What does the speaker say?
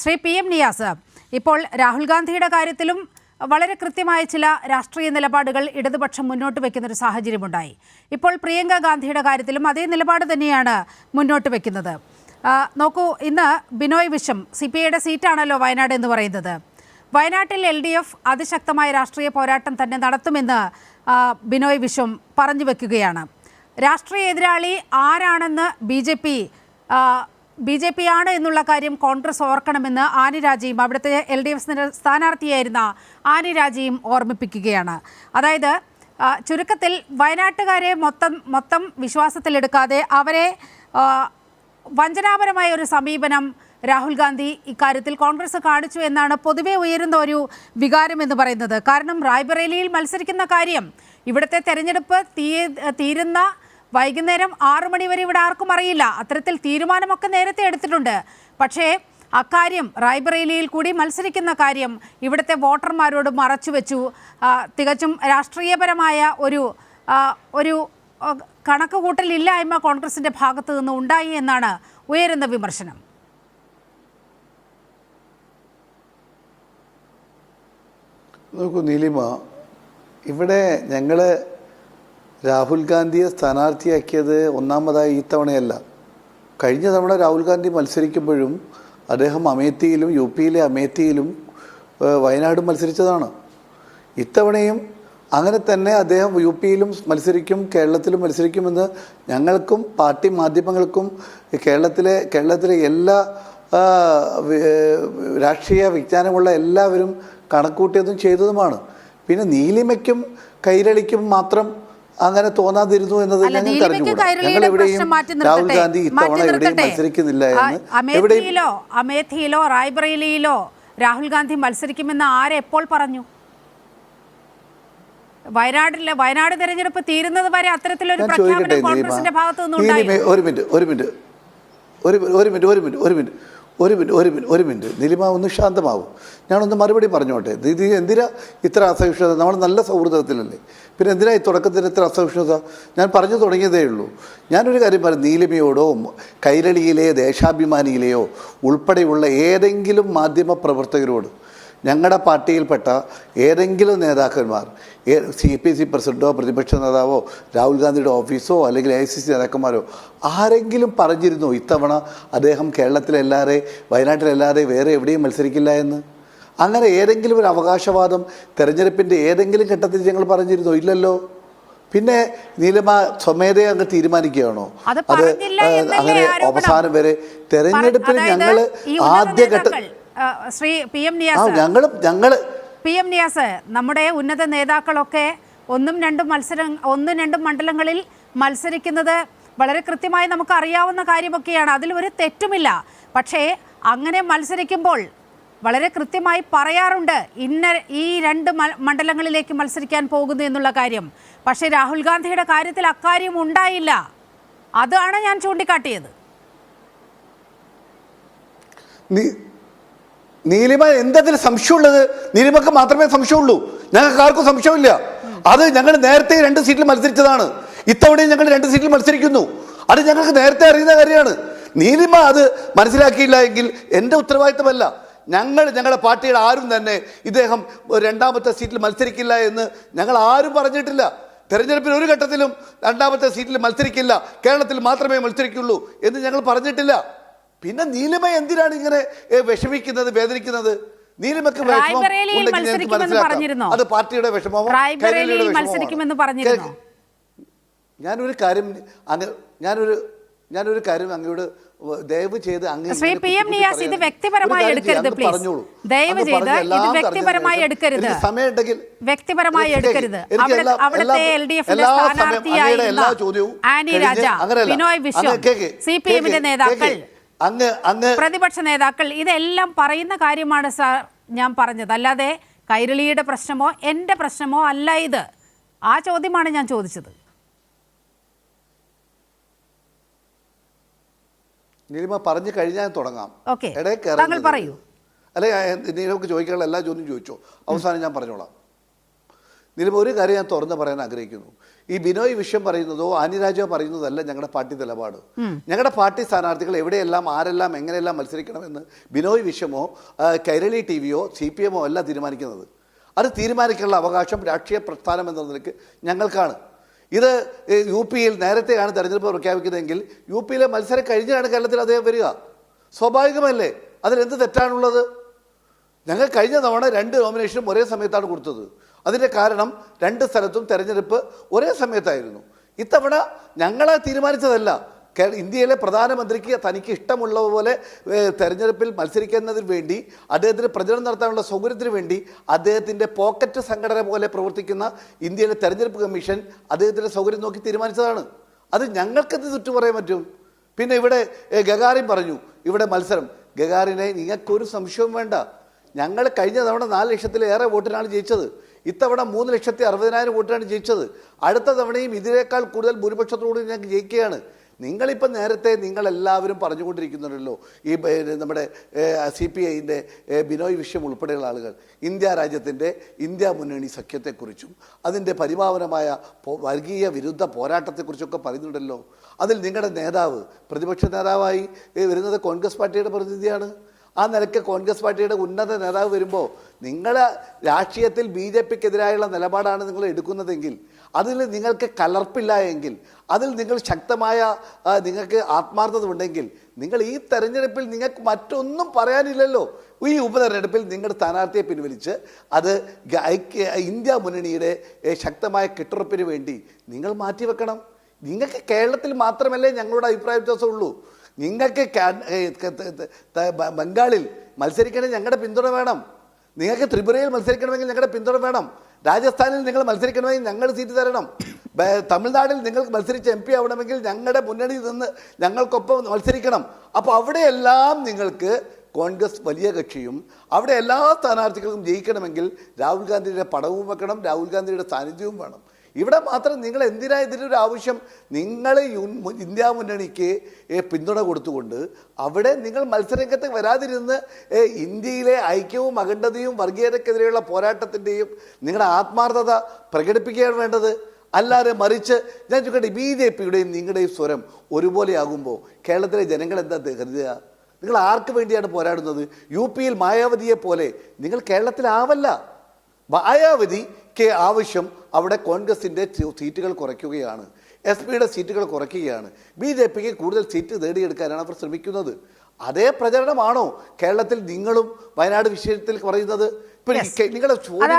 Shri P M Niyas ഇപ്പോൾ രാഹുൽ ഗാന്ധിയുടെ കാര്യത്തിലും വളരെ കൃത്യമായ ചില രാഷ്ട്രീയ നിലപാടുകൾ ഇടതുപക്ഷം മുന്നോട്ട് വെക്കുന്ന ഒരു സാഹചര്യമുണ്ടായി. ഇപ്പോൾ പ്രിയങ്ക ഗാന്ധിയുടെ കാര്യത്തിലും അതേ നിലപാട് തന്നെയാണ് മുന്നോട്ട് വെക്കുന്നത്. നോക്കൂ ഇന്ന് ബിനോയ് വിശ്വം സി പി ഐയുടെ സീറ്റാണല്ലോ വയനാട് എന്ന് പറയുന്നത്. വയനാട്ടിൽ എൽ ഡി എഫ് അതിശക്തമായ രാഷ്ട്രീയ പോരാട്ടം തന്നെ നടത്തുമെന്ന് ബിനോയ് വിശ്വം പറഞ്ഞു വെക്കുകയാണ്. രാഷ്ട്രീയ എതിരാളി ആരാണെന്ന് B J P B J P ആണ് എന്നുള്ള കാര്യം കോൺഗ്രസ് ഓർക്കണമെന്ന് ആനി രാജയും അവിടുത്തെ എൽ ഡി എഫ് സ്ഥാനാർത്ഥിയായിരുന്ന ആനി രാജയും ഓർമ്മിപ്പിക്കുകയാണ്. അതായത് ചുരുക്കത്തിൽ വയനാട്ടുകാരെ മൊത്തം മൊത്തം വിശ്വാസത്തിലെടുക്കാതെ അവരെ വഞ്ചനാപരമായ ഒരു സമീപനം രാഹുൽ ഗാന്ധി ഇക്കാര്യത്തിൽ കോൺഗ്രസ് കാണിച്ചു എന്നാണ് പൊതുവെ ഉയരുന്ന ഒരു വികാരം എന്ന് പറയുന്നത്. കാരണം റായ്ബറേലിയിൽ മത്സരിക്കുന്ന കാര്യം ഇവിടുത്തെ തെരഞ്ഞെടുപ്പ് തീരുന്ന വൈകുന്നേരം ആറു മണി വരെ ഇവിടെ ആർക്കും അറിയില്ല. അത്തരത്തിൽ തീരുമാനമൊക്കെ നേരത്തെ എടുത്തിട്ടുണ്ട്. പക്ഷേ അക്കാര്യം റായ്ബറേലിയിൽ കൂടി മത്സരിക്കുന്ന കാര്യം ഇവിടുത്തെ വോട്ടർമാരോട് മറച്ചുവെച്ചു തികച്ചും രാഷ്ട്രീയപരമായ ഒരു ഒരു കണക്കുകൂട്ടലില്ലായ്മ കോൺഗ്രസിന്റെ ഭാഗത്തു നിന്ന് ഉണ്ടായി എന്നാണ് ഉയരുന്ന വിമർശനം. നോക്കൂ നീലിമ ഇവിടെ ഞങ്ങൾ രാഹുൽ ഗാന്ധിയെ സ്ഥാനാർത്ഥിയാക്കിയത് ഒന്നാമതായി ഈ തവണയല്ല. കഴിഞ്ഞ തവണ രാഹുൽ ഗാന്ധി മത്സരിക്കുമ്പോഴും അദ്ദേഹം അമേത്തിയിലും യു പിയിലെ അമേത്തിയിലും വയനാട് മത്സരിച്ചതാണ്. ഇത്തവണയും അങ്ങനെ തന്നെ അദ്ദേഹം യു പിയിലും മത്സരിക്കും കേരളത്തിലും മത്സരിക്കുമെന്ന് ഞങ്ങൾക്കും പാർട്ടി മാധ്യമങ്ങൾക്കും കേരളത്തിലെ കേരളത്തിലെ എല്ലാ രാഷ്ട്രീയ വിജ്ഞാനമുള്ള എല്ലാവരും കണക്കൂട്ടിയതും ചെയ്തതുമാണ്. പിന്നെ നീലിമയ്ക്കും കൈരളിക്കും മാത്രം അങ്ങനെ തോന്നാതിരുന്നു എന്നത് ഞങ്ങൾക്ക് അറിഞ്ഞുകൂടാ. ഞങ്ങൾ എവിടെയും രാഹുൽ ഗാന്ധി ഇത്തവണ എവിടെയും മത്സരിക്കുന്നില്ല എന്ന് എവിടെയും അമേഠിയിലോ അമേഠിയിലോ റായ്ബറേലിയിലോ രാഹുൽ ഗാന്ധി മത്സരിക്കുമെന്ന് ആരെപ്പോൾ പറഞ്ഞു? വയനാട്ടിലെ വയനാട് തെരഞ്ഞെടുപ്പ് തീരുന്നത് വരെ അത്തരത്തിലൊരു പ്രഖ്യാപനം കോൺഗ്രസിന്റെ ഭാഗത്തു നിന്നുണ്ടായി ഒരു മിനിറ്റ് ഒരു മിനിറ്റ് ഒരു മിനിറ്റ് ഒരു മിനിറ്റ് ഒരു മിനിറ്റ്. ഒരു മിനിറ്റ് ഒരു മിനിറ്റ് ഒരു മിനിറ്റ്. നിലിമ ഒന്ന് ശാന്തമാവും. ഞാനൊന്ന് മറുപടി പറഞ്ഞോട്ടെ? ദീദി എന്തിനാ ഇത്ര അസഹിഷ്ണുത? നമ്മൾ നല്ല സൗഹൃദത്തിലല്ലേ. പിന്നെ എന്തിനാ ഈ തുടക്കത്തിൽ ഇത്ര അസഹിഷ്ണുത? ഞാൻ പറഞ്ഞു തുടങ്ങിയതേ ഉള്ളൂ. ഞാനൊരു കാര്യം പറഞ്ഞു നീലിമയോടോ കൈരളിയിലെ ദേശാഭിമാനിയിലെയോ ഉൾപ്പെടെയുള്ള ഏതെങ്കിലും മാധ്യമ പ്രവർത്തകരോട് ഞങ്ങളുടെ പാർട്ടിയിൽപ്പെട്ട ഏതെങ്കിലും നേതാക്കന്മാർ സി പി സി പ്രസിഡന്റോ പ്രതിപക്ഷ നേതാവോ രാഹുൽ ഗാന്ധിയുടെ ഓഫീസോ അല്ലെങ്കിൽ ഐ സി സി നേതാക്കന്മാരോ ആരെങ്കിലും പറഞ്ഞിരുന്നോ ഇത്തവണ അദ്ദേഹം കേരളത്തിലല്ലാതെ വയനാട്ടിലല്ലാതെ വേറെ എവിടെയും മത്സരിക്കില്ല എന്ന്? അങ്ങനെ ഏതെങ്കിലും ഒരു അവകാശവാദം തെരഞ്ഞെടുപ്പിന്റെ ഏതെങ്കിലും ഘട്ടത്തിൽ ഞങ്ങൾ പറഞ്ഞിരുന്നോ? ഇല്ലല്ലോ. പിന്നെ നീലമ സ്വമേധയെ അങ്ങ് തീരുമാനിക്കുകയാണോ? അത് അങ്ങനെ അവസാനം വരെ തെരഞ്ഞെടുപ്പിൽ ഞങ്ങൾ ആദ്യഘട്ടം ശ്രീ പി എം ഞങ്ങളും ഞങ്ങൾ പി എം നിയാസ് നമ്മുടെ ഉന്നത നേതാക്കളൊക്കെ ഒന്നും രണ്ടും മത്സരം ഒന്നും രണ്ടും മണ്ഡലങ്ങളിൽ മത്സരിക്കുന്നത് വളരെ കൃത്യമായി നമുക്ക് അറിയാവുന്ന കാര്യമൊക്കെയാണ്. അതിൽ ഒരു തെറ്റുമില്ല. പക്ഷേ അങ്ങനെ മത്സരിക്കുമ്പോൾ വളരെ കൃത്യമായി പറയാറുണ്ട് ഇന്ന ഈ രണ്ട് മണ്ഡലങ്ങളിലേക്ക് മത്സരിക്കാൻ പോകുന്നു എന്നുള്ള കാര്യം. പക്ഷേ രാഹുൽ ഗാന്ധിയുടെ കാര്യത്തിൽ അക്കാര്യം ഉണ്ടായില്ല. അതാണ് ഞാൻ ചൂണ്ടിക്കാട്ടിയത്. നീലിമ എന്തെങ്കിലും സംശയമുള്ളത് നീലിമക്ക് മാത്രമേ സംശയമുള്ളൂ. ഞങ്ങൾക്ക് ആർക്കും സംശയമില്ല. അത് ഞങ്ങൾ നേരത്തെ രണ്ട് സീറ്റിൽ മത്സരിച്ചതാണ്. ഇത്തവണയും ഞങ്ങൾ രണ്ട് സീറ്റിൽ മത്സരിക്കുന്നു. അത് ഞങ്ങൾക്ക് നേരത്തെ അറിയുന്ന കാര്യമാണ്. നീലിമ അത് മനസ്സിലാക്കിയില്ല എങ്കിൽ എന്റെ ഉത്തരവാദിത്തമല്ല. ഞങ്ങൾ ഞങ്ങളുടെ പാർട്ടിയുടെ ആരും തന്നെ ഇദ്ദേഹം രണ്ടാമത്തെ സീറ്റിൽ മത്സരിക്കില്ല എന്ന് ഞങ്ങൾ ആരും പറഞ്ഞിട്ടില്ല. തെരഞ്ഞെടുപ്പിൽ ഒരു ഘട്ടത്തിലും രണ്ടാമത്തെ സീറ്റിൽ മത്സരിക്കില്ല. കേരളത്തിൽ മാത്രമേ മത്സരിക്കുള്ളൂ എന്ന് ഞങ്ങൾ പറഞ്ഞിട്ടില്ല. പിന്നെ നീലിമ എന്തിനാണ് ഇങ്ങനെ വിഷമിക്കുന്നത് വേദനിക്കുന്നത് നീലിമക്ക് മനസ്സിലാക്കാം. അത് പാർട്ടിയുടെ വിഷമമോ മത്സരിക്കുമെന്ന് പറഞ്ഞിരുന്നോ? ഞാനൊരു കാര്യം അങ്ങ് ഞാനൊരു ഞാനൊരു കാര്യം അങ്ങയോട് ദയവ് ചെയ്ത് അങ്ങ് ശ്രീ പി എം നിയാസ് ഇത് വ്യക്തിപരമായി എടുക്കരുത് പ്ലീസ്. ദയവ് അങ്ങ് ചെയ്ത് ഇത് വ്യക്തിപരമായി എടുക്കരുത് സമയമുണ്ടെങ്കിൽ വ്യക്തിപരമായി എടുക്കരുത് അവിടുത്തെ എൽ ഡി എഫിന്റെ സ്ഥാനാർത്ഥിയായിരുന്ന ആനി രാജ. ബിനോയ് വിശ്വം സി പി എമ്മിന്റെ നേതാക്കൾ. അങ്ങ് അങ്ങ്. പ്രതിപക്ഷ നേതാക്കൾ ഇതെല്ലാം പറയുന്ന കാര്യമാണ് സാർ ഞാൻ പറഞ്ഞത്. അല്ലാതെ കൈരളിയുടെ പ്രശ്നമോ എന്റെ പ്രശ്നമോ അല്ല ഇത്. ആ ചോദ്യമാണ് ഞാൻ ചോദിച്ചത്. നീലിമ പറഞ്ഞു കഴിഞ്ഞാൽ തുടങ്ങാം. താങ്കൾ. പറയൂ. അല്ലെ നീലമക്ക് ചോദിക്കാനുള്ള എല്ലാ ചോദ്യം ചോദിച്ചോ. അവസാനം ഞാൻ പറഞ്ഞോളാം. നിലവിൽ ഒരു കാര്യം ഞാൻ തുറന്ന് പറയാൻ ആഗ്രഹിക്കുന്നു. ഈ ബിനോയ് വിഷയം പറയുന്നതോ ആനിരാജോ പറയുന്നതല്ല ഞങ്ങളുടെ പാർട്ടി നിലപാട്. ഞങ്ങളുടെ പാർട്ടി സ്ഥാനാർത്ഥികൾ എവിടെയെല്ലാം ആരെല്ലാം എങ്ങനെയെല്ലാം മത്സരിക്കണമെന്ന് ബിനോയ് വിഷയമോ കൈരളി ടി വിയോ സി പി എമ്മോ അല്ല തീരുമാനിക്കുന്നത്. അത് തീരുമാനിക്കാനുള്ള അവകാശം രാഷ്ട്രീയ പ്രസ്ഥാനം എന്ന നിലയ്ക്ക് ഞങ്ങൾക്കാണ്. ഇത് യു പിയിൽ നേരത്തെയാണ് തെരഞ്ഞെടുപ്പ് പ്രഖ്യാപിക്കുന്നതെങ്കിൽ യു പിയിലെ മത്സരം കഴിഞ്ഞാണ് കേരളത്തിൽ അദ്ദേഹം വരിക. സ്വാഭാവികമല്ലേ? അതിലെന്ത് തെറ്റാണുള്ളത്? ഞങ്ങൾ കഴിഞ്ഞ തവണ രണ്ട് നോമിനേഷനും ഒരേ സമയത്താണ് കൊടുത്തത്. അതിന്റെ കാരണം രണ്ട് സ്ഥലത്തും തിരഞ്ഞെടുപ്പ് ഒരേ സമയത്തായിരുന്നു. ഇത്തവണ ഞങ്ങളെ തീരുമാനിച്ചതല്ല. ഇന്ത്യയിലെ പ്രധാനമന്ത്രിക്ക് തനിക്ക് ഇഷ്ടമുള്ളതുപോലെ പോലെ തെരഞ്ഞെടുപ്പിൽ മത്സരിക്കുന്നതിന് വേണ്ടി അദ്ദേഹത്തിന് പ്രചരണം നടത്താനുള്ള സൗകര്യത്തിന് വേണ്ടി അദ്ദേഹത്തിന്റെ പോക്കറ്റ് സംഘടന പോലെ പ്രവർത്തിക്കുന്ന ഇന്ത്യയിലെ തെരഞ്ഞെടുപ്പ് കമ്മീഷൻ അദ്ദേഹത്തിന്റെ സൗകര്യം നോക്കി തീരുമാനിച്ചതാണ്. അത് ഞങ്ങൾക്കത് ചുറ്റു പറയാൻ പറ്റും? പിന്നെ ഇവിടെ ഗഗാറിൻ പറഞ്ഞു ഇവിടെ മത്സരം. ഗഗാറിനെ നിങ്ങൾക്കൊരു സംശയവും വേണ്ട. ഞങ്ങൾ കഴിഞ്ഞ തവണ നാല് ലക്ഷത്തിലേറെ വോട്ടിനാണ് ജയിച്ചത്. ഇത്തവണ മൂന്ന് ലക്ഷത്തി അറുപതിനായിരം വോട്ടിനാണ് ജയിച്ചത്. അടുത്ത തവണയും ഇതിനേക്കാൾ കൂടുതൽ ഭൂരിപക്ഷത്തോട് ഞങ്ങൾക്ക് ജയിക്കുകയാണ്. നിങ്ങളിപ്പോൾ നേരത്തെ നിങ്ങളെല്ലാവരും പറഞ്ഞുകൊണ്ടിരിക്കുന്നുണ്ടല്ലോ ഈ നമ്മുടെ സി പി ഐന്റെ ബിനോയ് വിഷയം ഉൾപ്പെടെയുള്ള ആളുകൾ. ഇന്ത്യ രാജ്യത്തിന്റെ ഇന്ത്യ മുന്നണി സഖ്യത്തെക്കുറിച്ചും അതിന്റെ പരിമാവനമായ വർഗീയ വിരുദ്ധ പോരാട്ടത്തെക്കുറിച്ചൊക്കെ പറയുന്നുണ്ടല്ലോ. അതിൽ നിങ്ങളുടെ നേതാവ് പ്രതിപക്ഷ നേതാവായി വരുന്നത് കോൺഗ്രസ് പാർട്ടിയുടെ പ്രതിനിധിയാണ്. ആ നിലയ്ക്ക് കോൺഗ്രസ് പാർട്ടിയുടെ ഉന്നത നേതാവ് വരുമ്പോൾ നിങ്ങൾ രാഷ്ട്രീയത്തിൽ ബി ജെ പിക്കെതിരായുള്ള നിലപാടാണ് നിങ്ങൾ എടുക്കുന്നതെങ്കിൽ അതിൽ നിങ്ങൾക്ക് കലർപ്പില്ല എങ്കിൽ അതിൽ നിങ്ങൾ ശക്തമായ നിങ്ങൾക്ക് ആത്മാർത്ഥത ഉണ്ടെങ്കിൽ നിങ്ങൾ ഈ തെരഞ്ഞെടുപ്പിൽ നിങ്ങൾക്ക് മറ്റൊന്നും പറയാനില്ലല്ലോ. ഈ ഉപതെരഞ്ഞെടുപ്പിൽ നിങ്ങളുടെ സ്ഥാനാർത്ഥിയെ പിൻവലിച്ച് അത് ഐക്യ ഇന്ത്യ മുന്നണിയുടെ ശക്തമായ കെട്ടുറപ്പിന് വേണ്ടി നിങ്ങൾ മാറ്റിവെക്കണം. നിങ്ങൾക്ക് കേരളത്തിൽ മാത്രമല്ലേ ഞങ്ങളുടെ അഭിപ്രായ വ്യത്യാസമുള്ളൂ. നിങ്ങൾക്ക് ബംഗാളിൽ മത്സരിക്കണമെങ്കിൽ ഞങ്ങളുടെ പിന്തുണ വേണം. നിങ്ങൾക്ക് ത്രിപുരയിൽ മത്സരിക്കണമെങ്കിൽ ഞങ്ങളുടെ പിന്തുണ വേണം. രാജസ്ഥാനിൽ നിങ്ങൾ മത്സരിക്കണമെങ്കിൽ ഞങ്ങൾ സീറ്റ് തരണം. തമിഴ്നാട്ടിൽ നിങ്ങൾക്ക് മത്സരിച്ച് എം പി ആവണമെങ്കിൽ ഞങ്ങളുടെ മുന്നണി നിന്ന് ഞങ്ങൾക്കൊപ്പം മത്സരിക്കണം. അപ്പോൾ അവിടെയെല്ലാം നിങ്ങൾക്ക് കോൺഗ്രസ് വലിയ കക്ഷിയും അവിടെ എല്ലാ സ്ഥാനാർത്ഥികൾക്കും ജയിക്കണമെങ്കിൽ രാഹുൽ ഗാന്ധിയുടെ പടവും വെക്കണം രാഹുൽ ഗാന്ധിയുടെ സാന്നിധ്യവും വേണം. ഇവിടെ മാത്രം നിങ്ങൾ എന്തിനാ ഇതിനൊരു ആവശ്യം? നിങ്ങൾ ഇന്ത്യ മുന്നണിക്ക് പിന്തുണ കൊടുത്തുകൊണ്ട് അവിടെ നിങ്ങൾ മത്സരരംഗത്ത് വരാതിരുന്ന് ഇന്ത്യയിലെ ഐക്യവും അഖണ്ഡതയും വർഗീയതക്കെതിരെയുള്ള പോരാട്ടത്തിന്റെയും നിങ്ങളുടെ ആത്മാർത്ഥത പ്രകടിപ്പിക്കുകയാണ് വേണ്ടത്. അല്ലാതെ മറിച്ച് ഞാൻ ചോദിക്കട്ടെ ബി ജെ പിയുടെയും നിങ്ങളുടെയും സ്വരം ഒരുപോലെയാകുമ്പോൾ കേരളത്തിലെ ജനങ്ങൾ എന്താ കരുതുക നിങ്ങൾ ആർക്ക് വേണ്ടിയാണ് പോരാടുന്നത്? യു പിയിൽ മായാവതിയെ പോലെ നിങ്ങൾ കേരളത്തിലാവല്ല. മായാവതിക്ക് ആവശ്യം അവിടെ കോൺഗ്രസിന്റെ സീറ്റുകൾ കുറയ്ക്കുകയാണ്. എസ് പിയുടെ സീറ്റുകൾ കുറയ്ക്കുകയാണ്. ബി ജെ പിക്ക് കൂടുതൽ സീറ്റ് നേടിയെടുക്കാനാണ് അവർ ശ്രമിക്കുന്നത്. അതേ പ്രചരണമാണോ കേരളത്തിൽ നിങ്ങളും വയനാട് വിഷയത്തിൽ പറയുന്നത്. കെ- നിങ്ങളുടെ ചോദ്യം